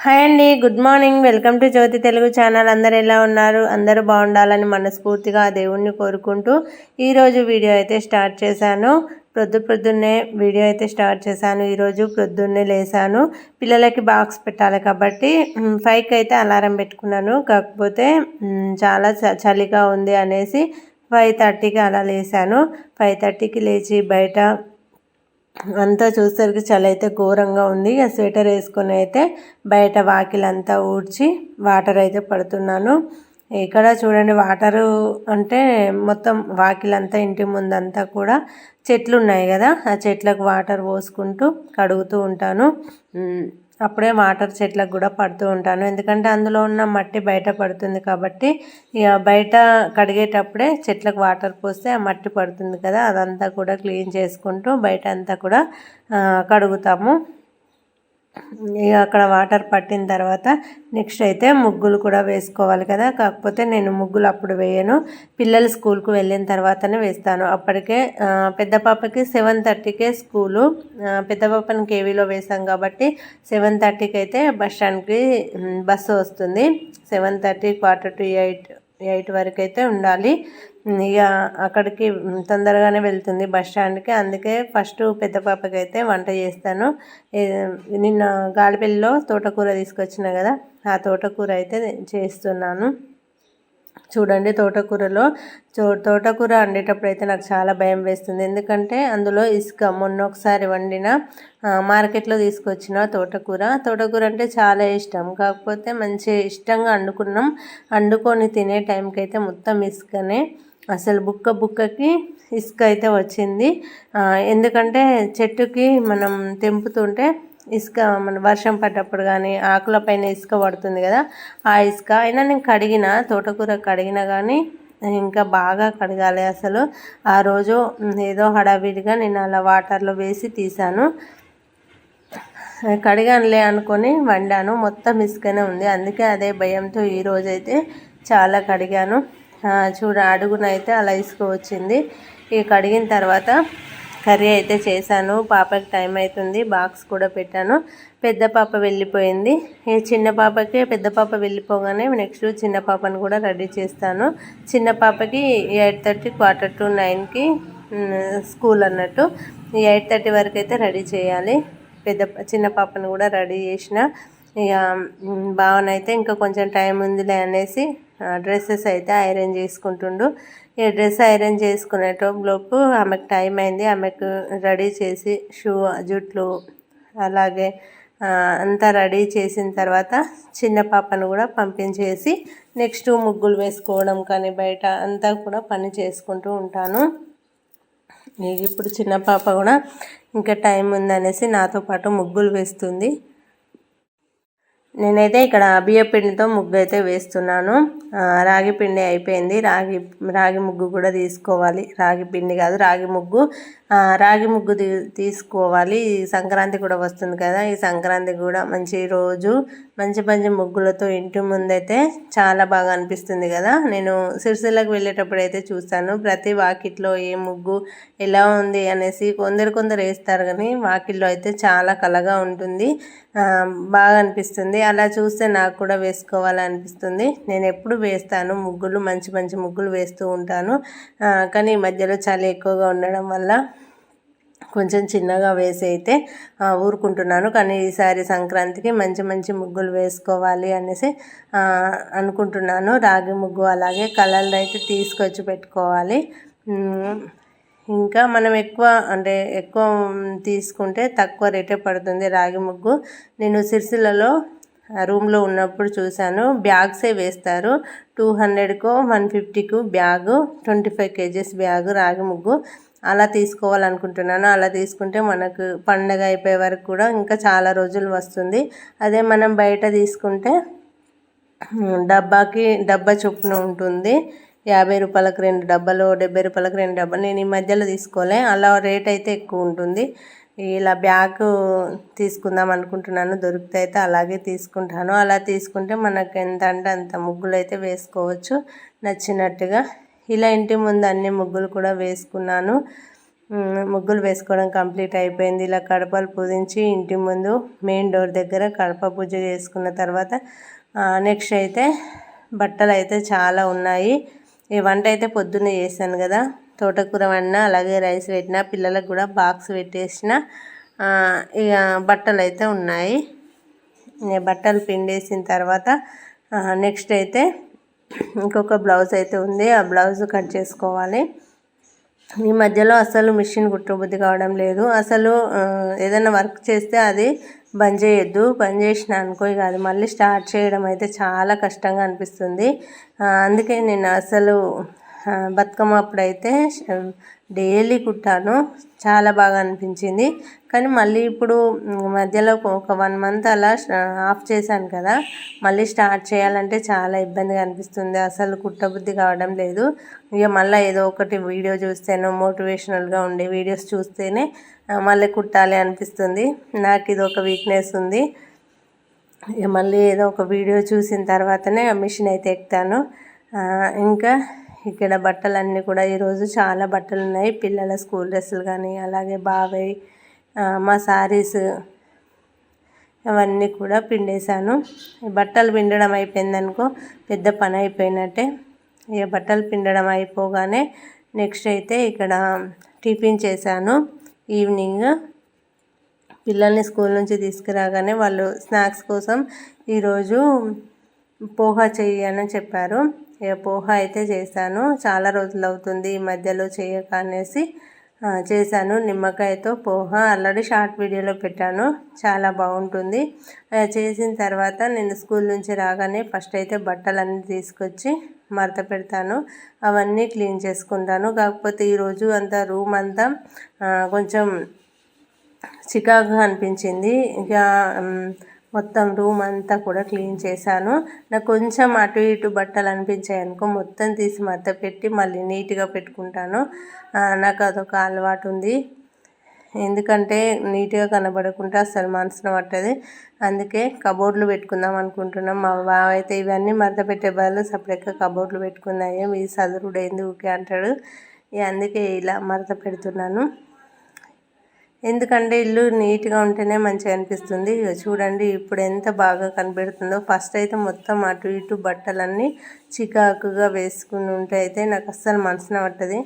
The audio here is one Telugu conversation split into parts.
హాయ్ అండి good morning. Welcome to Jyothi Telugu channel. అందరు ఎలా ఉన్నారు? అందరూ బాగుండాలని మనస్ఫూర్తిగా ఆ దేవుణ్ణి కోరుకుంటూ ఈరోజు వీడియో అయితే స్టార్ట్ చేశాను. ప్రొద్దు ప్రొద్దున్నే వీడియో అయితే స్టార్ట్ చేశాను. ఈరోజు ప్రొద్దున్నే లేసాను పిల్లలకి బాక్స్ పెట్టాలి కాబట్టి ఫైవ్కి అయితే అలారం పెట్టుకున్నాను. కాకపోతే చాలా చ- చలిగా ఉంది అనేసి ఫైవ్ థర్టీకి అలా లేసాను ఫైవ్ థర్టీకి లేచి బయట అంతా చూసేసరికి చలి అయితే ఘోరంగా ఉంది. ఆ స్వెటర్ వేసుకొని అయితే బయట వాకిలంతా ఊడ్చి వాటర్ అయితే పడుతున్నాను. ఇక్కడ చూడండి వాటరు అంటే మొత్తం వాకిలంతా ఇంటి ముందంతా కూడా చెట్లు ఉన్నాయి కదా. ఆ చెట్లకు వాటర్ పోసుకుంటూ కడుగుతూ ఉంటాను. అప్పుడే వాటర్ చెట్లకు కూడా పడుతూ ఉంటాను. ఎందుకంటే అందులో ఉన్న మట్టి బయట పడుతుంది కాబట్టి ఇక బయట కడిగేటప్పుడే చెట్లకు వాటర్ పోస్తే ఆ మట్టి పడుతుంది కదా అదంతా కూడా క్లీన్ చేసుకుంటూ బయట అంతా కూడా కడుగుతాము. ఇక అక్కడ వాటర్ పట్టిన తర్వాత నెక్స్ట్ అయితే ముగ్గులు కూడా వేసుకోవాలి కదా. కాకపోతే నేను ముగ్గులు అప్పుడు వేయను. పిల్లలు స్కూల్కు వెళ్ళిన తర్వాతనే వేస్తాను. అప్పటికే పెద్ద పాపకి సెవెన్ థర్టీకే స్కూలు. పెద్ద పాపని కేవీలో వేసాం కాబట్టి సెవెన్ థర్టీకి అయితే బస్ స్టాండ్కి బస్సు వస్తుంది. Seven thirty quarter to eight eight వరకు అయితే ఉండాలి. ఇక అక్కడికి తొందరగానే వెళ్తుంది బస్ స్టాండ్కి. అందుకే ఫస్ట్ పెద్ద పాపకి అయితే వంట చేస్తాను. నిన్న గాలిపల్లిలో తోటకూర తీసుకొచ్చిన కదా ఆ తోటకూర అయితే చేస్తున్నాను. చూడండి తోటకూరలో చో తోటకూర వండేటప్పుడు అయితే నాకు చాలా భయం వేస్తుంది. ఎందుకంటే అందులో ఇసుక మొన్న ఒకసారి వండిన మార్కెట్లో తీసుకొచ్చిన తోటకూర. తోటకూర అంటే చాలా ఇష్టం. కాకపోతే మంచి ఇష్టంగా వండుకున్నాం. వండుకొని తినే టైంకి అయితే మొత్తం ఇసుకనే. అసలు బుక్క బుక్కకి ఇసుక అయితే వచ్చింది. ఎందుకంటే చెట్టుకి మనం తెంపుతుంటే ఇసుక మన వర్షం పడ్డప్పుడు కానీ ఆకుల పైన ఇసుక పడుతుంది కదా ఆ ఇసుక అయినా నేను కడిగిన తోటకూర కడిగిన కానీ ఇంకా బాగా కడగాలి అసలు. ఆ రోజు ఏదో హడావిడిగా నేను అలా వాటర్లో వేసి తీసాను కడిగానులే అనుకొని వండాను. మొత్తం ఇసుకనే ఉంది. అందుకే అదే భయంతో ఈ చాలా కడిగాను. చూడ అడుగునైతే అలా ఇసుక వచ్చింది ఇక కడిగిన తర్వాత కర్రీ అయితే చేశాను. పాపకి టైం అవుతుంది బాక్స్ కూడా పెట్టాను. పెద్ద పాప వెళ్ళిపోయింది. ఈ చిన్న పాపకి పెద్ద పాప వెళ్ళిపోగానే నెక్స్ట్ చిన్న పాపను కూడా రెడీ చేస్తాను. చిన్న పాపకి ఎయిట్ థర్టీ క్వార్టర్ టు నైన్కి స్కూల్ అన్నట్టు. ఎయిట్ థర్టీ వరకు అయితే రెడీ చేయాలి. పెద్ద చిన్న పాపను కూడా రెడీ చేసిన. ఇక మ్, బావనైతే ఇంకా కొంచెం టైం ఉందిలే అనేసి డ్రెస్సెస్ అయితే ఐరన్ చేసుకుంటుండు. ఈ డ్రెస్ ఐరన్ చేసుకునేటలోపు ఆమెకు టైం అయింది. ఆమెకు రెడీ చేసి షూ జుట్లు అలాగే అంతా రెడీ చేసిన తర్వాత చిన్న పాపను కూడా పంపించేసి నెక్స్ట్ ముగ్గులు వేసుకోవడం కానీ బయట అంతా కూడా పని చేసుకుంటూ ఉంటాను. ఇప్పుడు చిన్న పాప కూడా ఇంకా టైం ఉందనేసి నాతో పాటు ముగ్గులు వేస్తుంది. నేనైతే ఇక్కడ బియ్య పిండితో ముగ్గు అయితే వేస్తున్నాను. రాగి పిండి అయిపోయింది. రాగి రాగి ముగ్గు కూడా తీసుకోవాలి. రాగి పిండి కాదు రాగి ముగ్గు. రాగి ముగ్గు తీ తీసుకోవాలి. ఈ సంక్రాంతి కూడా వస్తుంది కదా. ఈ సంక్రాంతి కూడా మంచి రోజు. మంచి మంచి ముగ్గులతో ఇంటి ముందైతే చాలా బాగా అనిపిస్తుంది కదా. నేను సిరిసిల్లకు వెళ్ళేటప్పుడు అయితే చూస్తాను. ప్రతి వాకిట్లో ఏ ముగ్గు ఎలా ఉంది అనేసి కొందరు కొందరు వేస్తారు కానీ వాకిల్లో అయితే చాలా కలగా ఉంటుంది. బాగా అనిపిస్తుంది. అలా చూస్తే నాకు కూడా వేసుకోవాలనిపిస్తుంది. నేను ఎప్పుడు వేస్తాను. ముగ్గులు మంచి మంచి ముగ్గులు వేస్తూ ఉంటాను. కానీ ఈ మధ్యలో చాలా ఎక్కువగా ఉండడం వల్ల కొంచెం చిన్నగా వేసి అయితే ఊరుకుంటున్నాను. కానీ ఈసారి సంక్రాంతికి మంచి మంచి ముగ్గులు వేసుకోవాలి అనేసి అనుకుంటున్నాను. రాగి ముగ్గు అలాగే కలర్లు అయితే తీసుకొచ్చి పెట్టుకోవాలి. ఇంకా మనం ఎక్కువ అంటే ఎక్కువ తీసుకుంటే తక్కువ రేటే పడుతుంది రాగి ముగ్గు. నేను సిరిసిల్లలో రూమ్లో ఉన్నప్పుడు చూశాను. బ్యాగ్సే వేస్తారు. టూ హండ్రెడ్కో one ఫిఫ్టీకు bag twenty five kgs bag రాగి ముగ్గు అలా తీసుకోవాలనుకుంటున్నాను. అలా తీసుకుంటే మనకు పండగ అయిపోయే వరకు కూడా ఇంకా చాలా రోజులు వస్తుంది. అదే మనం బయట తీసుకుంటే డబ్బాకి డబ్బా చొప్పున ఉంటుంది. యాభై రూపాయలకు రెండు డబ్బాలు డెబ్బై రూపాయలకు రెండు డబ్బాలు నేను ఈ మధ్యలో తీసుకోలే. అలా రేట్ అయితే ఎక్కువ ఉంటుంది. ఇలా బ్యాగ్ తీసుకుందాం అనుకుంటున్నాను దొరికితే అయితే అలాగే తీసుకుంటాను. అలా తీసుకుంటే మనకు ఎంత అంటే అంత ముగ్గులు అయితే వేసుకోవచ్చు నచ్చినట్టుగా. ఇలా ఇంటి ముందు అన్ని ముగ్గులు కూడా వేసుకున్నాను. ముగ్గులు వేసుకోవడం కంప్లీట్ అయిపోయింది. ఇలా కడపలు పూజించి ఇంటి ముందు మెయిన్ డోర్ దగ్గర కడప పూజ చేసుకున్న తర్వాత నెక్స్ట్ అయితే బట్టలు అయితే చాలా ఉన్నాయి. ఈ వంట అయితే పొద్దున్నే చేశాను కదా. తోటకూర వండినా అలాగే రైస్ పెట్టిన పిల్లలకు కూడా బాక్స్ పెట్టేసిన ఇక బట్టలు అయితే ఉన్నాయి. నేను బట్టలు పిండేసిన తర్వాత నెక్స్ట్ అయితే ఇంకొక బ్లౌజ్ అయితే ఉంది. ఆ బ్లౌజ్ కట్ చేసుకోవాలి. ఈ మధ్యలో అసలు మిషన్ కుట్టబుద్ధి కావడం లేదు. అసలు ఏదైనా వర్క్ చేస్తే అది బంద్ చేయొద్దు. బంద్ చేసిన అనుకో ఇక అది మళ్ళీ స్టార్ట్ చేయడం అయితే చాలా కష్టంగా అనిపిస్తుంది. అందుకే నేను అసలు బతుకమ్మ అప్పుడైతే డైలీ కుట్టాను. చాలా బాగా అనిపించింది. కానీ మళ్ళీ ఇప్పుడు మధ్యలో ఒక వన్ మంత్ అలా ఆఫ్ చేశాను కదా మళ్ళీ స్టార్ట్ చేయాలంటే చాలా ఇబ్బందిగా అనిపిస్తుంది. అసలు కుట్టబుద్ధి కావడం లేదు. ఇక మళ్ళీ ఏదో ఒకటి వీడియో చూస్తేనో మోటివేషనల్గా ఉండే వీడియోస్ చూస్తేనే మళ్ళీ కుట్టాలి అనిపిస్తుంది. నాకు ఇది ఒక వీక్నెస్ ఉంది. ఇక మళ్ళీ ఏదో ఒక వీడియో చూసిన తర్వాతనే మిషన్ అయితే ఎక్కుతాను. ఇంకా ఇక్కడ బట్టలన్నీ కూడా ఈరోజు చాలా బట్టలు ఉన్నాయి పిల్లల స్కూల్ డ్రెస్సులు కానీ అలాగే బాబాయ్ మా సారీస్ అవన్నీ కూడా పిండేశాను. బట్టలు పిండడం అయిపోయిందనుకో పెద్ద పని అయిపోయినట్టే. ఇక బట్టలు పిండడం అయిపోగానే నెక్స్ట్ అయితే ఇక్కడ టిఫిన్ చేశాను. ఈవినింగ్ పిల్లల్ని స్కూల్ నుంచి తీసుకురాగానే వాళ్ళు స్నాక్స్ కోసం ఈరోజు పోహా చెయ్యి అని చెప్పారు. పోహ అయితే చేశాను చాలా రోజులు అవుతుంది ఈ మధ్యలో చేయక అనేసి చేశాను. నిమ్మకాయతో పోహా ఆల్రెడీ షార్ట్ వీడియోలో పెట్టాను. చాలా బాగుంటుంది. చేసిన తర్వాత నేను స్కూల్ నుంచి రాగానే ఫస్ట్ అయితే బట్టలన్నీ తీసుకొచ్చి మడత పెడతాను. అవన్నీ క్లీన్ చేసుకుంటాను. కాకపోతే ఈరోజు అంతా రూమ్ అంతా కొంచెం చికాకుగా అనిపించింది. ఇక మొత్తం రూమ్ అంతా కూడా క్లీన్ చేశాను. నాకు కొంచెం అటు ఇటు బట్టలు అనిపించాయి అనుకో మొత్తం తీసి మడత పెట్టి మళ్ళీ నీట్గా పెట్టుకుంటాను. నాకు అదొక అలవాటు ఉంది. ఎందుకంటే నీట్గా కనబడకుండా అసలు మనసున పట్టది. అందుకే కబోర్డ్లు పెట్టుకుందాం అనుకుంటున్నాం. మా బావ అయితే ఇవన్నీ మడత పెట్టే బదులు సపరేట్గా కబోర్డ్లు పెట్టుకున్నాయి. మీ సదురుడు ఏంది ఊకే అంటాడు. అందుకే ఇలా మడత పెడుతున్నాను. ఎందుకంటే ఇల్లు నీట్గా ఉంటేనే మంచిగా అనిపిస్తుంది. చూడండి ఇప్పుడు ఎంత బాగా కనబడుతుందో. ఫస్ట్ అయితే మొత్తం అటు ఇటు బట్టలన్నీ చికాకుగా వేసుకుని ఉంటే అయితే నాకు అస్సలు మనసున పట్టది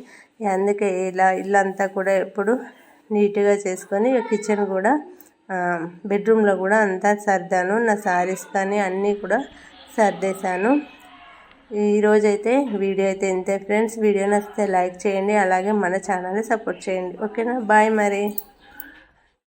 అందుకే ఇలా ఇల్లు అంతా కూడా ఎప్పుడు నీట్గా చేసుకొని కిచెన్ కూడా బెడ్రూమ్లో కూడా అంతా సర్దాను. నా శారీస్ కానీ అన్నీ కూడా సర్దేశాను. ఈరోజైతే వీడియో అయితే ఇంతే ఫ్రెండ్స్. వీడియో నచ్చితే లైక్ చేయండి. అలాగే మన ఛానల్ని సపోర్ట్ చేయండి. ఓకేనా? బాయ్ మరి.